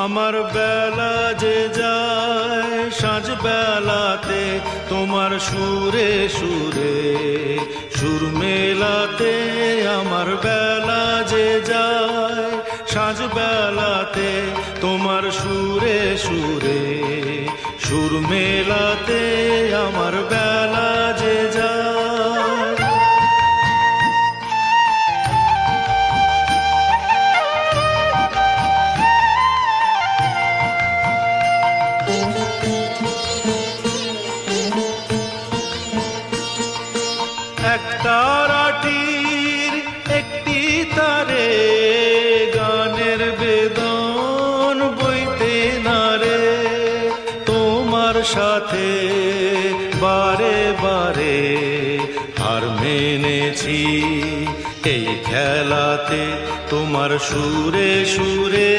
আমার বেলা যে যায় সাঁঝ বেলাতে তোমার সুরে সুরে। সুর মেলাতে আমার বেলা যে যায় সাঁঝ বেলাতে তোমার সুরে সুরে। সুর মেলাতে আমার বেলা এক একটি তারে, গানের বেদন বইতে তোমার সাথে বারে বারে হার মেনেছি। এই খেলাতে তোমার সুরে সুরে